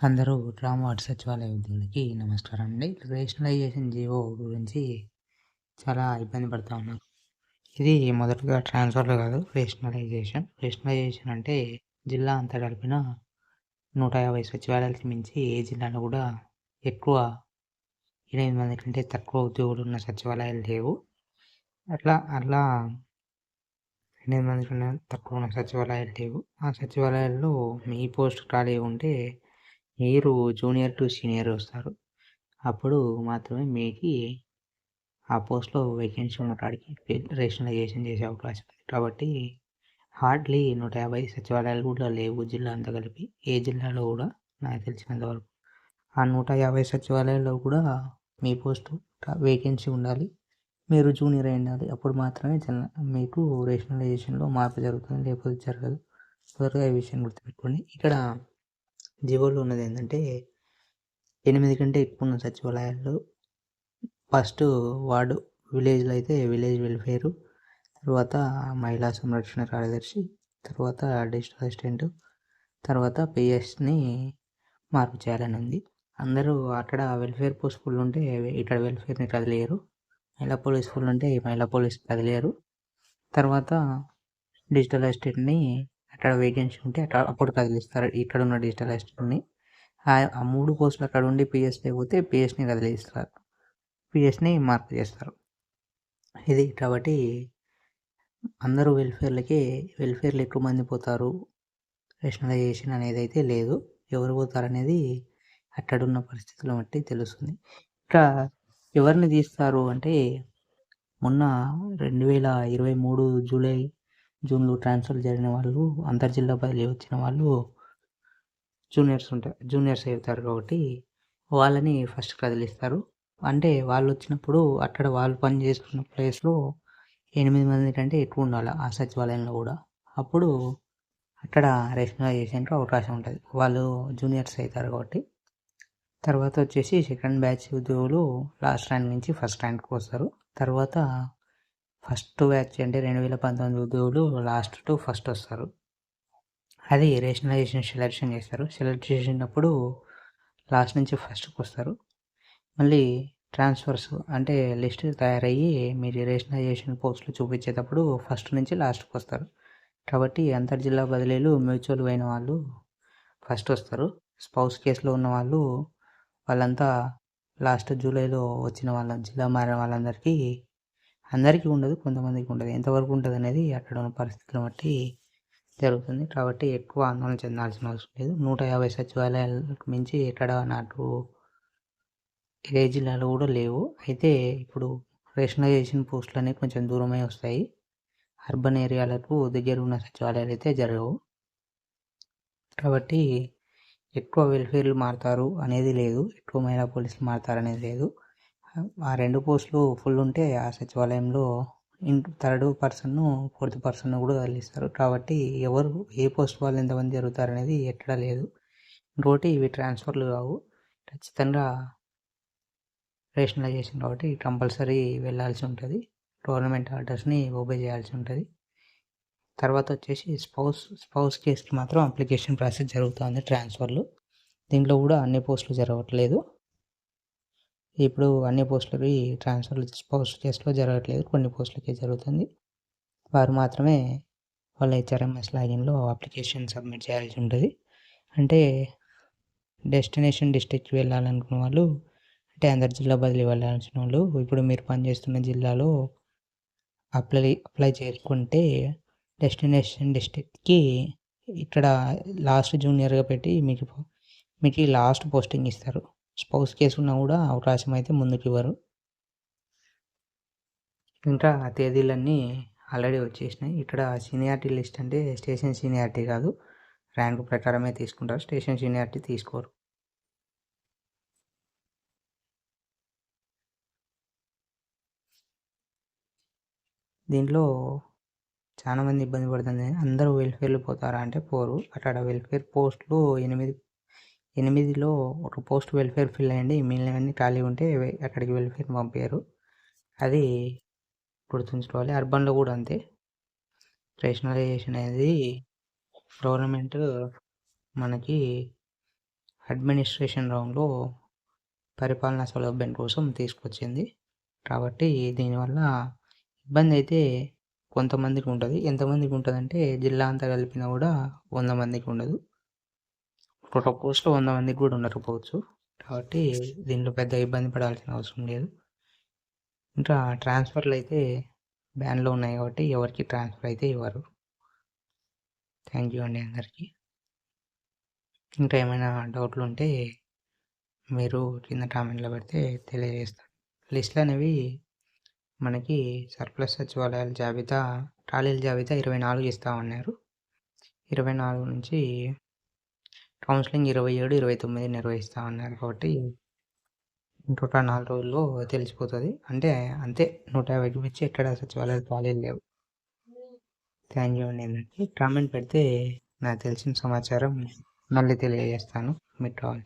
అందరూ గ్రామ వార్డు సచివాలయ ఉద్యోగులకి నమస్కారం అండి రేషనలైజేషన్ జీవో గురించి చాలా ఇబ్బంది పడుతూ ఉన్నారు. ఇది మొదటగా ట్రాన్స్ఫర్లు కాదు రేషనలైజేషన్ రేషనలైజేషన్ అంటే జిల్లా అంతా కలిపిన నూట యాభై సచివాలయాలకి మించి ఏ జిల్లాలో కూడా ఎక్కువ ఎనిమిది మంది కంటే తక్కువ ఉద్యోగులు ఉన్న సచివాలయాలు లేవు. అట్లా అట్లా ఎనిమిది మంది కంటే తక్కువ ఉన్న సచివాలయాలు లేవు. ఆ సచివాలయాల్లో మీ పోస్ట్ ఖాళీ ఉంటే మీరు జూనియర్ టు సీనియర్ వస్తారు. అప్పుడు మాత్రమే మీకు ఆ పోస్ట్లో వేకెన్సీ ఉన్నటాడికి రేషనలైజేషన్ చేసే అవకాశం ఉంది. కాబట్టి హార్డ్లీ నూట యాభై సచివాలయాలు కూడా లేవు జిల్లా అంతా కలిపి. ఏ జిల్లాలో కూడా నాకు తెలిసినంత వరకు. ఆ నూట యాభై సచివాలయాల్లో కూడా మీ పోస్టు వేకెన్సీ ఉండాలి. మీరు జూనియర్ అయి ఉండాలి. అప్పుడు మాత్రమే మీకు రేషనలైజేషన్లో మార్పు జరుగుతుంది. లేకపోతే జరగదు. త్వరగా ఈ విషయం గుర్తుపెట్టుకోండి. ఇక్కడ జీవోలో ఉన్నది ఏంటంటే ఎనిమిది కంటే ఎక్కువ ఉన్న సచివాలయాల్లో ఫస్ట్ వార్డు విలేజ్లో అయితే విలేజ్ వెల్ఫేరు తర్వాత మహిళా సంరక్షణ కార్యదర్శి తర్వాత డిజిటల్ అసిస్టెంట్ తర్వాత పిఎస్ని మార్పు చేయాలని ఉంది. అందరూ అక్కడ వెల్ఫేర్ పోస్ట్ ఫుల్ ఉంటే ఇక్కడ వెల్ఫేర్ని కదిలేయరు. మహిళా పోలీస్ ఫుల్ ఉంటే మహిళా పోలీస్ కదిలేయరు. తర్వాత డిజిటల్ అసిస్టెంట్ని అక్కడ వేకెన్సీ ఉంటే అక్కడ అప్పుడు కదిలిస్తారు. ఇక్కడ ఉన్న డిజిటల్ అసిస్టెంట్ని ఆ మూడు పోస్టులు అక్కడ ఉండి పిఎస్ లేకపోతే పిఎస్ని కదిలిస్తారు. పిఎస్ని మార్పు చేస్తారు. ఇది కాబట్టి అందరూ వెల్ఫేర్లకి వెల్ఫేర్లు ఎక్కువ మంది పోతారు. రేషనలైజేషన్ అనేది అయితే లేదు. ఎవరు పోతారు అనేది అక్కడున్న పరిస్థితులను బట్టి తెలుస్తుంది. ఇంకా ఎవరిని తీస్తారు అంటే మొన్న రెండు వేల ఇరవై మూడు జూలై జూన్లో ట్రాన్స్ఫర్ జరిగిన వాళ్ళు అంతర్జిల్లా బదిలీ వచ్చిన వాళ్ళు జూనియర్స్ ఉంటారు జూనియర్స్ అవుతారు కాబట్టి వాళ్ళని ఫస్ట్ కదిలిస్తారు. అంటే వాళ్ళు వచ్చినప్పుడు అక్కడ వాళ్ళు పని చేసుకున్న ప్లేస్లో ఎనిమిది మంది కంటే ఎక్కువ ఉండాలి ఆ సచివాలయంలో కూడా. అప్పుడు అక్కడ రేషనలైజేషన్కి అవకాశం ఉంటుంది. వాళ్ళు జూనియర్స్ అవుతారు కాబట్టి. తర్వాత వచ్చేసి సెకండ్ బ్యాచ్ ఉద్యోగులు లాస్ట్ ర్యాంక్ నుంచి ఫస్ట్ ర్యాంక్కి వస్తారు. తర్వాత ఫస్ట్ బ్యాచ్ అంటే రెండు వేల పంతొమ్మిది ఉద్యోగులు లాస్ట్ టు ఫస్ట్ వస్తారు. అది రేషనలైజేషన్ సెలెక్షన్ చేస్తారు. సెలెక్ట్ చేసినప్పుడు లాస్ట్ నుంచి ఫస్ట్కి వస్తారు. మళ్ళీ ట్రాన్స్ఫర్స్ అంటే లిస్ట్ తయారయ్యి మీరు రేషనలైజేషన్ పోస్టులు చూపించేటప్పుడు ఫస్ట్ నుంచి లాస్ట్కి వస్తారు. కాబట్టి అంతర్జిల్లా బదిలీలు మ్యూచువల్ అయిన వాళ్ళు ఫస్ట్ వస్తారు. స్పౌస్ కేసులో ఉన్న వాళ్ళు వాళ్ళంతా లాస్ట్ జూలైలో వచ్చిన వాళ్ళ జిల్లా మారిన వాళ్ళందరికీ అందరికీ ఉండదు కొంతమందికి ఉండదు. ఎంతవరకు ఉంటుంది అనేది అక్కడ ఉన్న పరిస్థితులను బట్టి జరుగుతుంది. కాబట్టి ఎక్కువ ఆందోళన చెందాల్సిన అవసరం లేదు. నూట యాభై సచివాలయాలకు మించి ఎక్కడ నాకు ఏ జిల్లాలో కూడా లేవు. అయితే ఇప్పుడు రేషనలైజేషన్ పోస్టులు అనేవి కొంచెం దూరమై వస్తాయి. అర్బన్ ఏరియాలకు దగ్గర ఉన్న సచివాలయాలు అయితే జరగవు. కాబట్టి ఎక్కువ వెల్ఫేర్లు మారుతారు అనేది లేదు. ఎక్కువ మహిళా పోలీసులు మారుతారు అనేది లేదు. ఆ రెండు పోస్టులు ఫుల్ ఉంటే ఆ సచివాలయంలో థర్డ్ పర్సన్ ఫోర్త్ పర్సన్ కూడా వదిలిస్తారు. కాబట్టి ఎవరు ఏ పోస్ట్ వాళ్ళు ఎంతమంది జరుగుతారు అనేది ఎక్కడా లేదు. ఇంకోటి ఇవి ట్రాన్స్ఫర్లు కావు ఖచ్చితంగా రేషనలైజేషన్ కాబట్టి కంపల్సరీ వెళ్ళాల్సి ఉంటుంది. గవర్నమెంట్ ఆర్డర్స్ని ఓబే చేయాల్సి ఉంటుంది. తర్వాత వచ్చేసి స్పౌస్ స్పౌస్ కేసుకి మాత్రం అప్లికేషన్ ప్రాసెస్ జరుగుతుంది ట్రాన్స్ఫర్లు. దీంట్లో కూడా అన్ని పోస్టులు జరగట్లేదు. ఇప్పుడు అన్ని పోస్టులకి ట్రాన్స్ఫర్లు పోస్ట్ కేసులో జరగట్లేదు. కొన్ని పోస్టులకే జరుగుతుంది. వారు మాత్రమే వాళ్ళ హెచ్ఆర్ఎంఎస్ లాగిన్లో అప్లికేషన్ సబ్మిట్ చేయాల్సి ఉంటుంది. అంటే డెస్టినేషన్ డిస్ట్రిక్ట్కి వెళ్ళాలనుకున్న వాళ్ళు అంటే అందరి జిల్లా బదిలీ వెళ్ళాల్సిన వాళ్ళు ఇప్పుడు మీరు పనిచేస్తున్న జిల్లాలో అప్లై అప్లై చేసుకుంటే డెస్టినేషన్ డిస్ట్రిక్ట్కి ఇక్కడ లాస్ట్ జూనియర్గా పెట్టి మీకు మీకు లాస్ట్ పోస్టింగ్ ఇస్తారు. స్పౌస్ కేసు ఉన్నా కూడా అవకాశం అయితే ముందుకు ఇవ్వరు ఇంకా తేదీలన్నీ ఆల్రెడీ వచ్చేసినాయి. ఇక్కడ సీనియారిటీ లిస్ట్ అంటే స్టేషన్ సీనియారిటీ కాదు. ర్యాంక్ ప్రకారమే తీసుకుంటారు. స్టేషన్ సీనియారిటీ తీసుకోరు. దీంట్లో చాలామంది ఇబ్బంది పడుతుంది. అందరూ వెల్ఫేర్లు పోతారా అంటే పోరు. అక్కడ వెల్ఫేర్ పోస్టులు ఎనిమిది ఎనిమిదిలో ఒక పోస్ట్ వెల్ఫేర్ ఫిల్ అయ్యండి. మిగిలినవన్నీ ఖాళీ ఉంటే అక్కడికి వెల్ఫేర్ పంపారు అది గుర్తుంచుకోవాలి. అర్బన్లో కూడా అంతే. రేషనలైజేషన్ అనేది గవర్నమెంట్ మనకి అడ్మినిస్ట్రేషన్ రౌండ్లో పరిపాలనా సౌలభ్యం కోసం తీసుకొచ్చింది. కాబట్టి దీనివల్ల ఇబ్బంది అయితే కొంతమందికి ఉంటుంది. ఎంతమందికి ఉంటుందంటే జిల్లా అంతా కలిపినా కూడా వంద మందికి ఉండదు. ఒక పోస్ట్లో వంద మందికి కూడా ఉండకపోవచ్చు. కాబట్టి దీంట్లో పెద్ద ఇబ్బంది పడాల్సిన అవసరం లేదు. ఇంకా ట్రాన్స్ఫర్లు అయితే బ్యాన్లో ఉన్నాయి కాబట్టి ఎవరికి ట్రాన్స్ఫర్ అయితే ఇవ్వరు. థ్యాంక్ యూ అండి అందరికీ. ఇంకా ఏమైనా డౌట్లు ఉంటే మీరు కింద కామెంట్లో పెడితే తెలియజేస్తాను. లిస్టులు అనేవి మనకి సర్ప్లస్ సచివాలయాల జాబితా ఖాళీల జాబితా ఇరవై నాలుగు ఇస్తా ఉన్నారు. ఇరవై నాలుగు నుంచి కౌన్సిలింగ్ ఇరవై ఏడు ఇరవై తొమ్మిది నిర్వహిస్తా ఉన్నారు కాబట్టి ఇంకొక నాలుగు రోజుల్లో తెలిసిపోతుంది. అంటే అంతే నూట యాభైకి మించి ఎక్కడ సచివాలయాలు ఖాళీలు లేవు. థ్యాంక్ యూ అండి ఏంటంటే కామెంట్ పెడితే నాకు తెలిసిన సమాచారం మళ్ళీ తెలియజేస్తాను. మీకు కావాలి